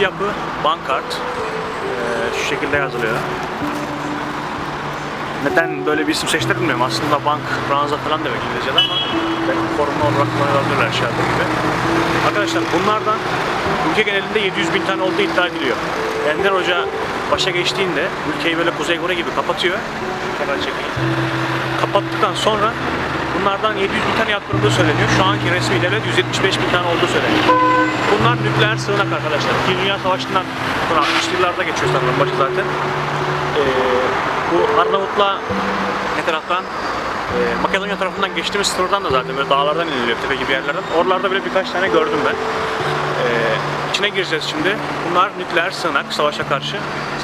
Eski yapı Bankart. Ee, şu şekilde yazılıyor. Neden böyle bir isim seçtiler bilmiyorum. Aslında bank, ranza falan demek İngilizce'de ama belki koruma olarak kullanılabilirler aşağıda gibi. Arkadaşlar bunlardan ülke genelinde 700 bin tane olduğu iddia ediliyor. Ender Hoca başa geçtiğinde ülkeyi böyle Kuzey Kore gibi kapatıyor. Çekeyim. Kapattıktan sonra bunlardan 700 bin tane yaptırıldığı söyleniyor. Şu anki resmi devlet 175 bin tane olduğu söyleniyor. Bunlar nükleer sığınak arkadaşlar. İkinci Dünya Savaşı'ndan sonra 60'lı yıllarda geçiyor sanırım başı zaten. Ee, bu Arnavut'la ne taraftan? Ee, Makedonya tarafından geçtiğimiz sınırdan da zaten böyle dağlardan iniliyor tepe gibi yerlerden. Oralarda bile birkaç tane gördüm ben. Ee, içine gireceğiz şimdi. Bunlar nükleer sığınak savaşa karşı.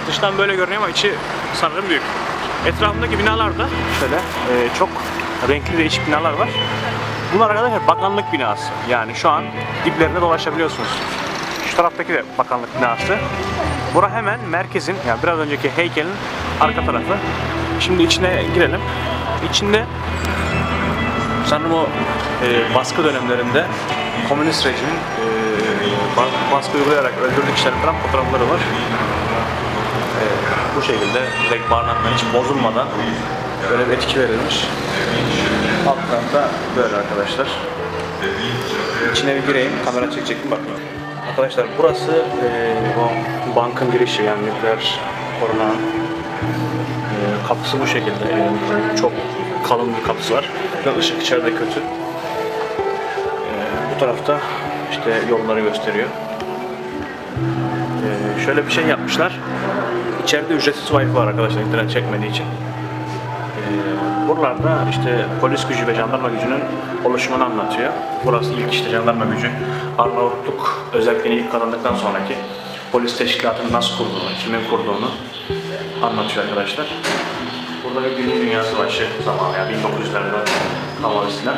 Dıştan böyle görünüyor ama içi sanırım büyük. Etrafındaki binalar da şöyle e, çok renkli değişik binalar var. Bunlar arkadaşlar bakanlık binası. Yani şu an diplerinde dolaşabiliyorsunuz. Şu taraftaki de bakanlık binası. Bura hemen merkezin, yani biraz önceki heykelin arka tarafı. Şimdi içine girelim. İçinde sanırım o e, baskı dönemlerinde komünist rejimin e, ba- baskı uygulayarak öldürdüğü kişilerin falan fotoğrafları var. E, bu şekilde direkt barınaklar hiç bozulmadan böyle bir etki verilmiş. Alt tarafta böyle arkadaşlar. İçine bir gireyim, kamera çekecektim bakın. Arkadaşlar burası e, o bankın girişi yani nükleer korona e, kapısı bu şekilde. Yani çok kalın bir kapısı var. Ve ışık içeride kötü. E, bu tarafta işte yolları gösteriyor. E, şöyle bir şey yapmışlar. İçeride ücretsiz wifi var arkadaşlar internet çekmediği için. Buralarda işte polis gücü ve jandarma gücünün oluşumunu anlatıyor. Burası ilk işte jandarma gücü. Arnavutluk özellikle ilk kazandıktan sonraki polis teşkilatını nasıl kurduğunu, kimin kurduğunu anlatıyor arkadaşlar. Burada bir Birinci Dünya Savaşı zamanı yani 1900'lerde kavalisinden.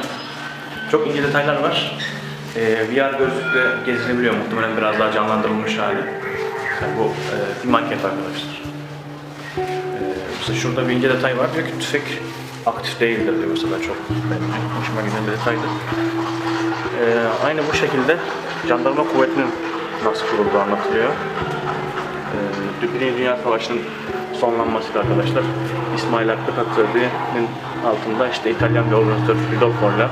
Çok ince detaylar var. Ee, VR gözlükle gezilebiliyor muhtemelen biraz daha canlandırılmış hali. Yani bu e, bir maket arkadaşlar. Mesela şurada bir ince detay var diyor ki tüfek aktif değildir diyor mesela çok benim hoşuma giden bir detaydı. Ee, aynı bu şekilde jandarma kuvvetinin nasıl kurulduğu anlatılıyor. Ee, Birinci Dünya Savaşı'nın sonlanması arkadaşlar. İsmail Hakkı Patrioti'nin altında işte İtalyan bir organizatör Ridolfo ile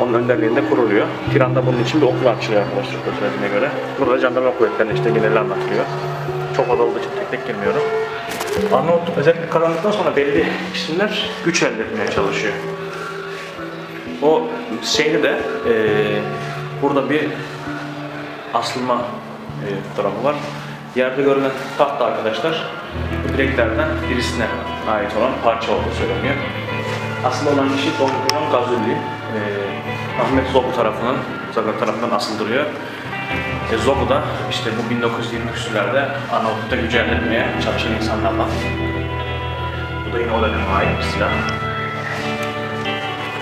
onun önderliğinde kuruluyor. Tiran'da bunun için bir okul açılıyor arkadaşlar söylediğine göre. Burada jandarma kuvvetlerinin işte geneli anlatılıyor. Çok olduğu için tek tek girmiyorum. Arnavutluk özellikle kazandıktan sonra belli isimler güç elde etmeye çalışıyor. O şeyde de e, burada bir asılma e, fotoğrafı var. Yerde görülen taht da arkadaşlar direklerden birisine ait olan parça olduğu söyleniyor. Aslında olan kişi Don Juan Gazulli. E, Ahmet Zogu tarafından, Zagar tarafından asıldırıyor. E, Zogu da işte bu 1920 küsürlerde Arnavutluk'ta etmeye çalışan insanlardan. Bu da yine o döneme ait bir silah.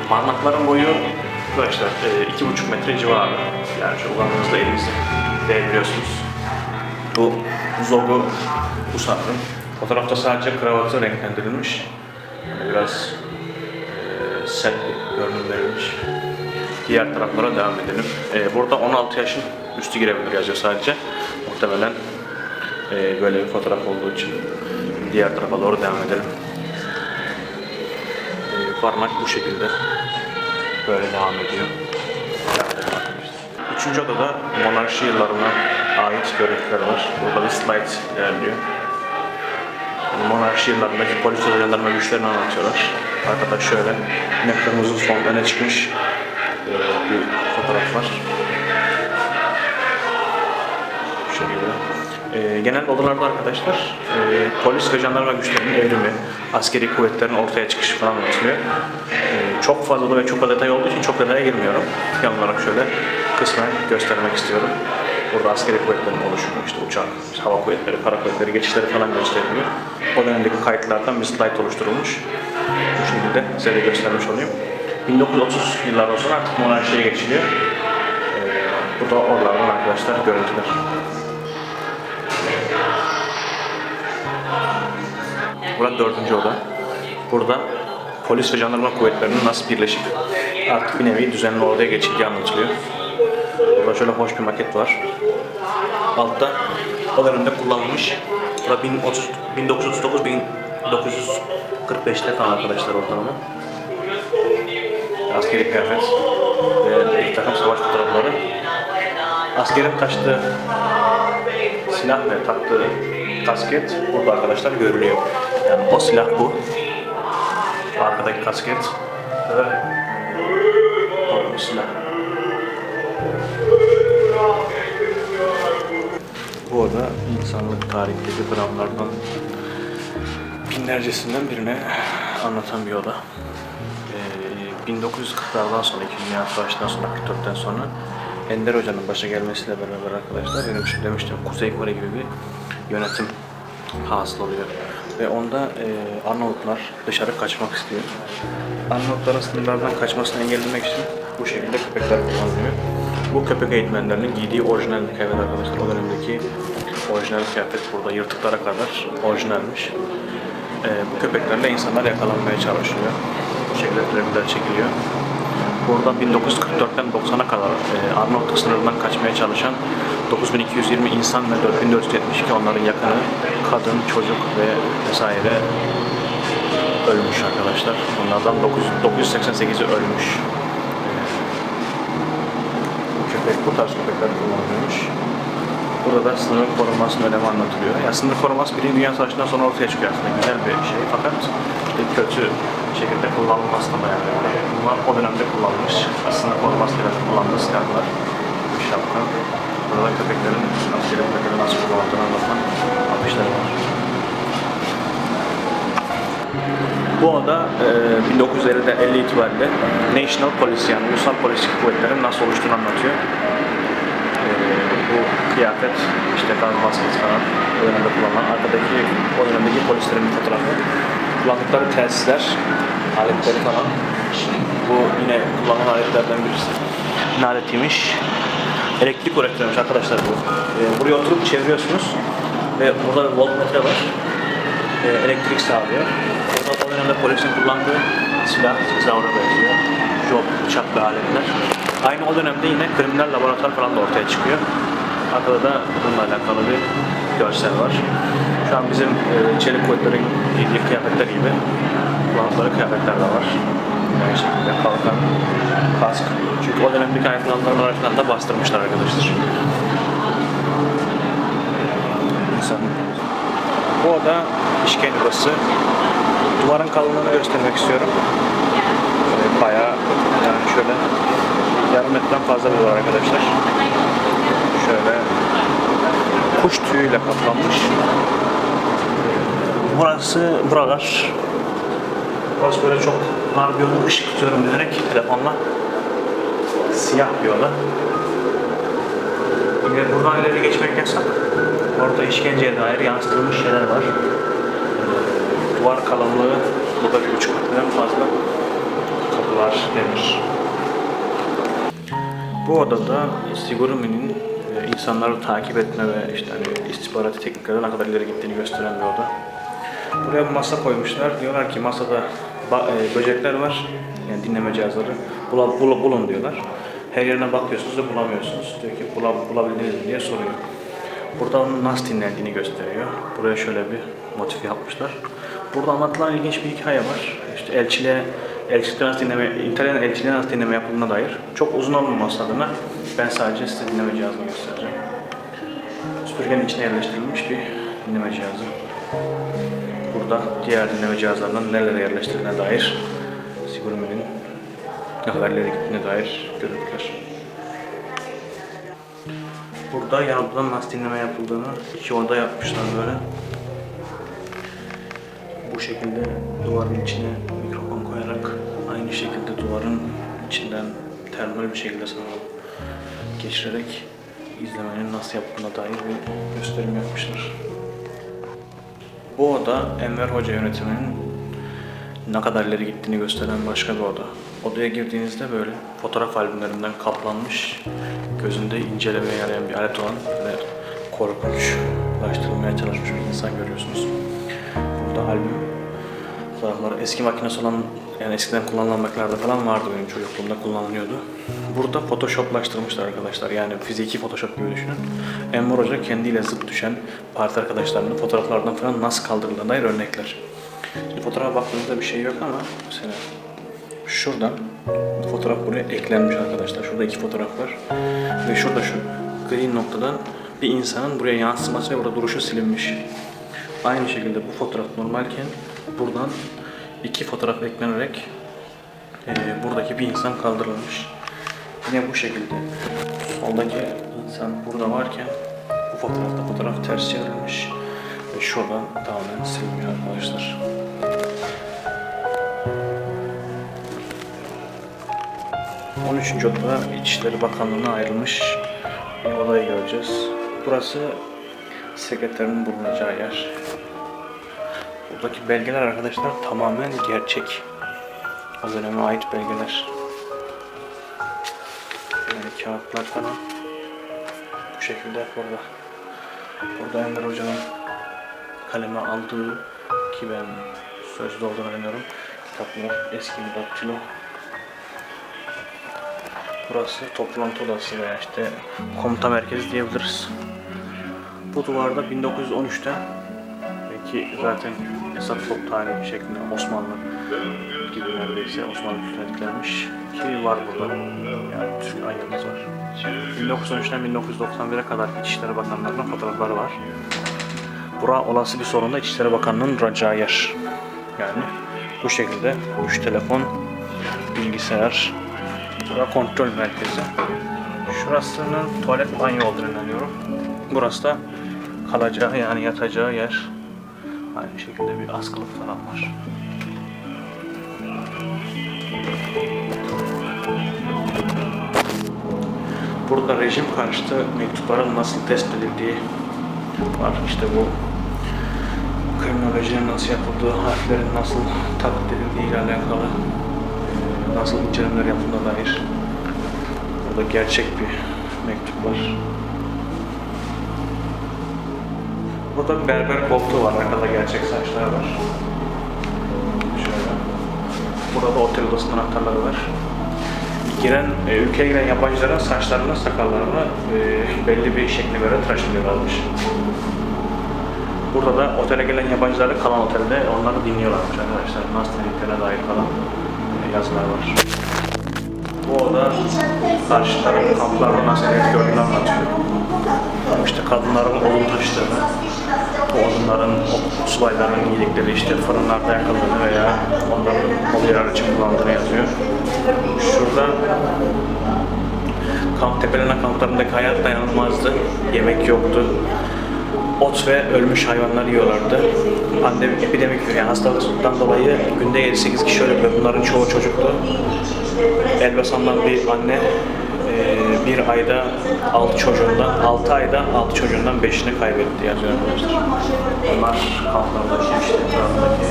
Parmakların boyu arkadaşlar e, iki buçuk metre civarı. Yani şu kullandığınızda elinizi değebiliyorsunuz. Bu Zogu bu sanırım. Fotoğrafta sadece kravatı renklendirilmiş. Yani biraz e, sert bir görünüm verilmiş. Diğer taraflara devam edelim. E, burada 16 yaşın üstü girebilir yazıyor sadece. Muhtemelen e, böyle bir fotoğraf olduğu için diğer tarafa doğru devam edelim. E, parmak bu şekilde böyle devam ediyor. Üçüncü odada monarşi yıllarına ait görüntüler var. Burada bir slide ilerliyor. Yani monarşi yıllarındaki polis ve jandarma güçlerini anlatıyorlar. Arkada şöyle yine kırmızı fon öne çıkmış e, bir fotoğraf var. E, genel odalarda arkadaşlar e, polis ve jandarma güçlerinin evrimi, askeri kuvvetlerin ortaya çıkışı falan anlatılıyor. E, çok fazla ve çok detay olduğu için çok detaya girmiyorum. Yan olarak şöyle kısmen göstermek istiyorum. Burada askeri kuvvetlerin oluşumu, işte uçak, işte hava kuvvetleri, kara kuvvetleri, geçişleri falan gösteriliyor. O dönemdeki kayıtlardan bir slide oluşturulmuş. Bu şekilde size de göstermiş olayım. 1930 yıllardan sonra artık monarşiye geçiliyor. Ee, bu da oralardan arkadaşlar görüntüler. Burası dördüncü oda. Burada polis ve jandarma kuvvetlerinin nasıl birleşip artık bir nevi düzenli odaya geçildiği anlatılıyor. Burada şöyle hoş bir maket var. altta o dönemde kullanılmış. Bu da 1030 1939 1945'te falan arkadaşlar ortalama. Askeri kıyafet ve bir takım savaş fotoğrafları. Askerin taştığı silah ve taktığı kasket burada arkadaşlar görülüyor. Yani o silah bu. Arkadaki kasket ve bu silah. Bu oda insanlık tarihteki dramlardan binlercesinden birine anlatan bir oda. Ee, 1940'lardan sonra, 2. Dünya Savaşı'ndan sonra, 44'ten sonra Ender Hoca'nın başa gelmesiyle beraber arkadaşlar benim demiştim Kuzey Kore gibi bir yönetim hasıl oluyor. Ve onda e, Arnavutlar dışarı kaçmak istiyor. Arnavutların sınırlardan kaçmasını engellemek için bu şekilde köpekler kullanılıyor. Bu köpek eğitmenlerinin giydiği orijinal kıyafet arkadaşlar. O dönemdeki orijinal kıyafet burada yırtıklara kadar orijinalmiş. E, bu köpeklerle insanlar yakalanmaya çalışıyor. Bu şekilde filmler çekiliyor. Buradan 1944'ten 90'a kadar e, Arnavutluk sınırından kaçmaya çalışan 9220 insan ve 4472 onların yakını, kadın, çocuk ve vesaire ölmüş arkadaşlar. Bunlardan 9, 988'i ölmüş. Bu köpek, bu tarz köpekler kullanılıyormuş. Burada da sınırın korunmasının önemi anlatılıyor. Ya sınır koruması Birinci Dünya Savaşı'ndan sonra ortaya çıkıyor aslında. Güzel bir şey fakat işte kötü şekilde kullanılması da yani. Bunlar o dönemde kullanılmış. Sınır korumasıyla kullandığı silahlar. Bu şapka. Burada köpeklerin, askeri köpeklerin nasıl kullanıldığını anlatan afişler var. Bu oda e, 1950'de 50 itibariyle National Police yani ulusal polis kuvvetlerin nasıl oluştuğunu anlatıyor. E, bu kıyafet, işte gaz maskesi falan o dönemde kullanılan arkadaki o dönemdeki polislerin fotoğrafı. Kullandıkları telsizler, aletleri falan. Bu yine kullanılan aletlerden birisi. Ne aletiymiş? Elektrik üretiyormuş arkadaşlar bu. E, buraya oturup çeviriyorsunuz ve burada bir voltmetre var e, elektrik sağlıyor. O, o dönemde polisin kullandığı silah, silahına benziyor. Job, bıçak ve aletler. Aynı o dönemde yine kriminal laboratuvar falan da ortaya çıkıyor. Arkada da bununla alakalı bir görsel var. Şu an bizim e, çelik kuvvetlerin giydiği kıyafetler gibi kullandıkları kıyafetler de var. Aynı şekilde kalkan, kask. Çünkü o dönemdeki ayaklananların arasından da bastırmışlar arkadaşlar. İnsan bu oda işkence odası. Duvarın kalınlığını göstermek istiyorum. Böyle bayağı yani şöyle yarım metreden fazla bir duvar arkadaşlar. Kuş tüyüyle kaplanmış. Burası buralar. Burası böyle çok dar bir oda. ışık tutuyorum diyerek telefonla. Siyah bir oda. Yine buradan ileri geçmek yasak. Orada işkenceye dair yansıtılmış şeyler var. Ee, Duvar kalınlığı burada bir buçuk metreden fazla. Kapılar demir. Bu odada Sigurumi'nin insanları takip etme ve işte hani istihbarat tekniklerden ne kadar ileri gittiğini gösteren bir oda. Buraya bir masa koymuşlar. Diyorlar ki masada e, böcekler var. Yani dinleme cihazları. Bula, bula- bulun diyorlar. Her yerine bakıyorsunuz da bulamıyorsunuz. Diyor ki Bula, bulabildiniz mi diye soruyor. Burada onun nasıl dinlendiğini gösteriyor. Buraya şöyle bir motif yapmışlar. Burada anlatılan ilginç bir hikaye var. İşte elçiliğe, elçilikte nasıl dinleme, İtalyan elçiliğe nasıl dinleme yapıldığına dair. Çok uzun olmaması adına ben sadece size dinleme cihazını göstereceğim. Süpürgenin içine yerleştirilmiş bir dinleme cihazı. Burada diğer dinleme cihazlarının nerelere yerleştirildiğine dair Sigurumi'nin ne kadar gittiğine dair görüntüler. Burada yanıltıdan nasıl dinleme yapıldığını iki oda yapmışlar böyle. Bu şekilde duvarın içine mikrofon koyarak aynı şekilde duvarın içinden termal bir şekilde sanırım geçirerek izlemenin nasıl yapıldığına dair bir gösterim yapmışlar. Bu oda Enver Hoca yönetiminin ne kadar ileri gittiğini gösteren başka bir oda. Odaya girdiğinizde böyle fotoğraf albümlerinden kaplanmış, gözünde incelemeye yarayan bir alet olan ve korkunçlaştırılmaya çalışmış bir insan görüyorsunuz. Burada albüm fotoğrafları. Eski makinesi olan, yani eskiden kullanılan makinelerde falan vardı benim çocukluğumda kullanılıyordu. Burada photoshoplaştırmışlar arkadaşlar. Yani fiziki photoshop gibi düşünün. Enver Hoca kendiyle zıt düşen parti arkadaşlarının fotoğraflardan falan nasıl kaldırıldığına dair örnekler. Şimdi fotoğrafa baktığınızda bir şey yok ama mesela şuradan fotoğraf buraya eklenmiş arkadaşlar. Şurada iki fotoğraf var. Ve şurada şu gri noktadan bir insanın buraya yansıması ve burada duruşu silinmiş. Aynı şekilde bu fotoğraf normalken buradan iki fotoğraf eklenerek eee, buradaki bir insan kaldırılmış. Yine bu şekilde soldaki insan burada varken bu fotoğrafta fotoğraf ters çevrilmiş ve şuradan tamamen silinmiş arkadaşlar. On üçüncü odada İçişleri Bakanlığı'na ayrılmış bir odayı göreceğiz. Burası sekreterin bulunacağı yer. Buradaki belgeler arkadaşlar tamamen gerçek. O döneme ait belgeler. Yani kağıtlar falan bu şekilde burada. Burada Enver Hoca'nın kaleme aldığı ki ben sözlü olduğunu inanıyorum. Kitaplar eski bir daktilo. Burası toplantı odası veya işte komuta merkezi diyebiliriz. Bu duvarda 1913'te belki zaten Esat Top tarihi şeklinde Osmanlı gibi neredeyse Osmanlı kültürüne etkilenmiş ki var burada. Yani Türk ayrımız var. 1913'ten 1991'e kadar İçişleri Bakanlarının fotoğrafları var. Bura olası bir sorunda İçişleri Bakanlığı'nın duracağı yer. Yani bu şekilde 3 telefon, bilgisayar, bura kontrol merkezi. Şurasının tuvalet banyo olduğunu inanıyorum. Burası da kalacağı yani yatacağı yer. Aynı şekilde bir askılık falan var. Burada rejim karşıtı mektupların nasıl test edildiği var. İşte bu kriminolojinin nasıl yapıldığı, harflerin nasıl taklit edildiği ile alakalı nasıl incelemeler yapıldığına dair burada gerçek bir mektup var. Burada bir berber koltuğu var. Arkada gerçek saçlar var. Şöyle. Burada otel odasının anahtarları var. Giren, e, ülkeye giren yabancıların saçlarını, sakallarını e, belli bir şekle göre tıraş ediyorlarmış. Burada da otele gelen yabancıları kalan otelde onları dinliyorlarmış arkadaşlar. Nasıl dediklerine dair falan e, yazılar var. Bu oda karşı tarafın kamplarda nasıl gördüğünü anlatıyor. Kadınların odun taşıdığını, o odunların, o subayların yedikleri işte fırınlarda yakıldığını veya onların o yarar için kullandığını yazıyor. Şurada kamp tepelenen kamplarındaki hayat dayanılmazdı. Yemek yoktu. Ot ve ölmüş hayvanlar yiyorlardı. Pandemi, epidemik yani hastalıktan dolayı günde 7-8 kişi ölüyor. Bunların çoğu çocuktu. Elbasan'dan bir anne bir ayda 6 çocuğundan, 6 ayda 6 çocuğundan 5'ini kaybetti yazıyor arkadaşlar. Bunlar kamplardaki işte etrafındaki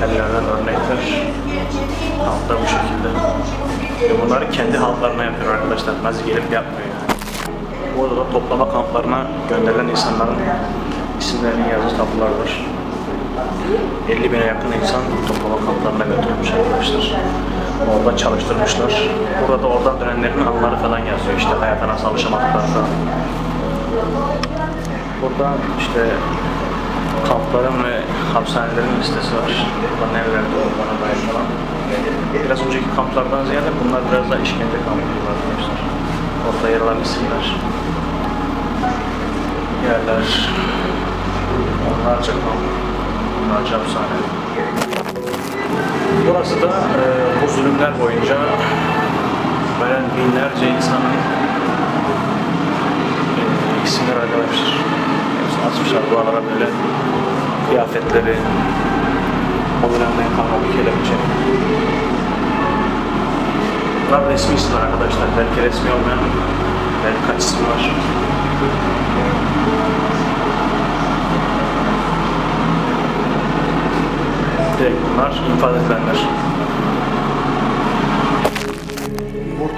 tellerden örnekler. Kampta bu şekilde. Ve bunları kendi halklarına yapıyor arkadaşlar. Nazi gelip yapmıyor yani. Bu odada toplama kamplarına gönderilen insanların isimlerinin yazdığı tablolar var. 50 bine yakın insan toplama kamplarına götürülmüş arkadaşlar. Orada çalıştırmışlar. Burada da oradan dönenlerin anıları falan yazıyor. İşte hayata nasıl alışamadıkları falan. Burada işte kampların ve hapishanelerin listesi var. Burada nerelerde olduğuna dair falan. Biraz önceki kamplardan ziyade bunlar biraz daha işkence kampı gibi arkadaşlar. Orada yer alan isimler. Yerler. Onlarca kamp. Onlarca hapishane. Burası da zulümler boyunca veren binlerce insanın e, isimleri arkadaşlar. Hepsini asmışlar buralara böyle kıyafetleri, o dönemden kalma bir kelepçe. Bunlar resmi isimler arkadaşlar. Belki resmi olmayan belki kaç isim var. Direkt bunlar infaz edilenler.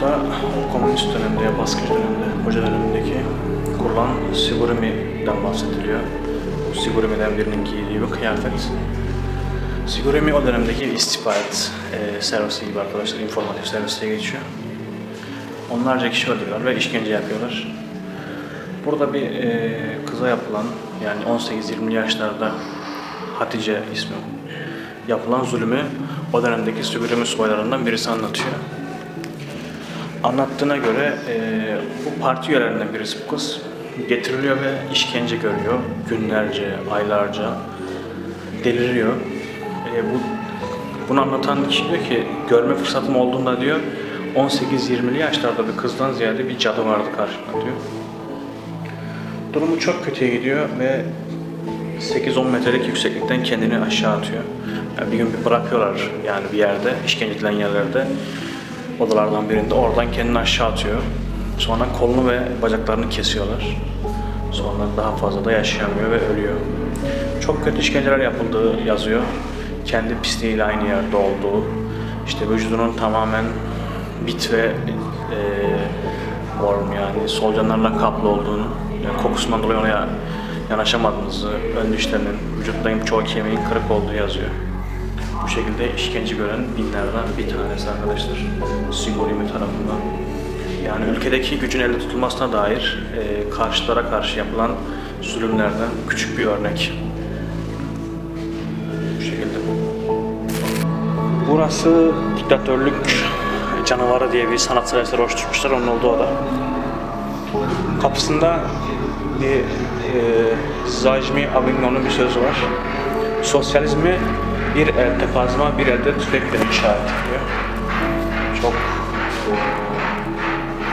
Burada komünist dönemde, baskıcı dönemde, hoca dönemindeki kurulan Sigurimi'den bahsediliyor. Bu Sigurimi'den birinin giydiği bir kıyafet. Sigoremi o dönemdeki istihbarat e, servisi gibi arkadaşlar, informatif servis diye geçiyor. Onlarca kişi öldürüyorlar ve işkence yapıyorlar. Burada bir e, kıza yapılan, yani 18-20 yaşlarda Hatice ismi yapılan zulmü o dönemdeki Sigoremi subaylarından birisi anlatıyor. Anlattığına göre e, bu parti üyelerinden birisi bu kız getiriliyor ve işkence görüyor. Günlerce, aylarca deliriyor. E, bu bunu anlatan kişi diyor ki görme fırsatım olduğunda diyor 18-20'li yaşlarda bir kızdan ziyade bir cadı vardı karşımda diyor. Durumu çok kötüye gidiyor ve 8-10 metrelik yükseklikten kendini aşağı atıyor. Yani bir gün bir bırakıyorlar yani bir yerde, işkence edilen yerlerde odalardan birinde oradan kendini aşağı atıyor. Sonra kolunu ve bacaklarını kesiyorlar. Sonra daha fazla da yaşayamıyor ve ölüyor. Çok kötü işkenceler yapıldığı yazıyor. Kendi pisliğiyle aynı yerde olduğu, işte vücudunun tamamen bit ve e, warm yani solucanlarla kaplı olduğunu, yani kokusundan dolayı ona yanaşamadığınızı, ön dişlerinin, vücudundaki çoğu kemiğin kırık olduğu yazıyor. Bu şekilde işkence gören binlerden bir tanesi arkadaşlar. Sigorimi tarafından. Yani ülkedeki gücün elde tutulmasına dair e, karşılara karşı yapılan zulümlerden küçük bir örnek. Bu şekilde. Burası diktatörlük canavarı diye bir sanatsal eser oluşturmuşlar. Onun olduğu oda. Kapısında bir e, Zajmi Avignon'un bir sözü var. Sosyalizmi bir elde kazma, bir elde tüfekle inşa ediliyor. Çok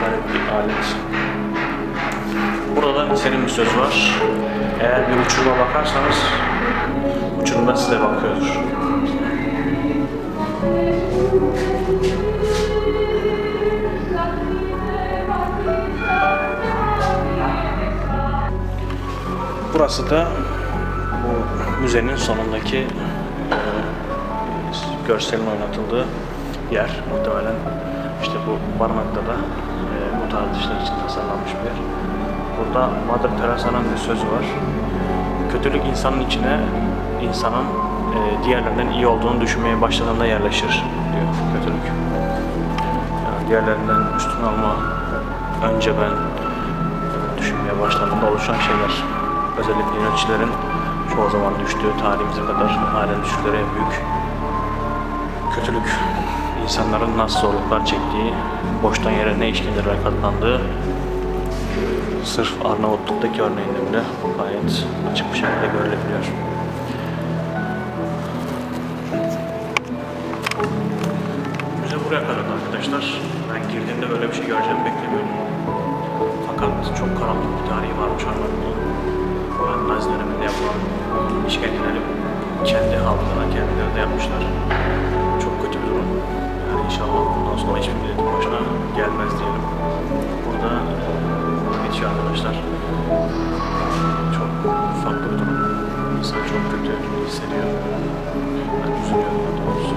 garip bir alet. Burada senin bir söz var. Eğer bir uçuruma bakarsanız uçurum da size bakıyordur. Burası da bu müzenin sonundaki görselin oynatıldığı yer muhtemelen işte bu barınakta da e, bu tarz işler için tasarlanmış bir yer. Burada Mother Teresa'nın bir sözü var. Kötülük insanın içine insanın e, diğerlerinden iyi olduğunu düşünmeye başladığında yerleşir diyor kötülük. Yani diğerlerinden üstün olma önce ben düşünmeye başladığında oluşan şeyler. Özellikle yöneticilerin çoğu zaman düştüğü tarihimize kadar halen düştükleri en büyük kötülük. insanların nasıl zorluklar çektiği, boştan yere ne işkenceler katlandığı sırf Arnavutluk'taki örneğinde bile gayet açık bir şekilde görülebiliyor. Müze buraya kadar arkadaşlar. Ben girdiğimde böyle bir şey göreceğimi beklemiyordum. Fakat çok karanlık bir tarihi varmış Arnavutluk'un. Yani Nazi döneminde yapılan işkenceleri kendi halkına, kendileri de yapmışlar. Çok kötü bir durum. Yani inşallah bundan sonra hiçbir milletin başına gelmez diyelim. Burada geçiyor arkadaşlar. Çok farklı bir durum. İnsan çok kötü hissediyor. Ben üzülüyorum doğrusu.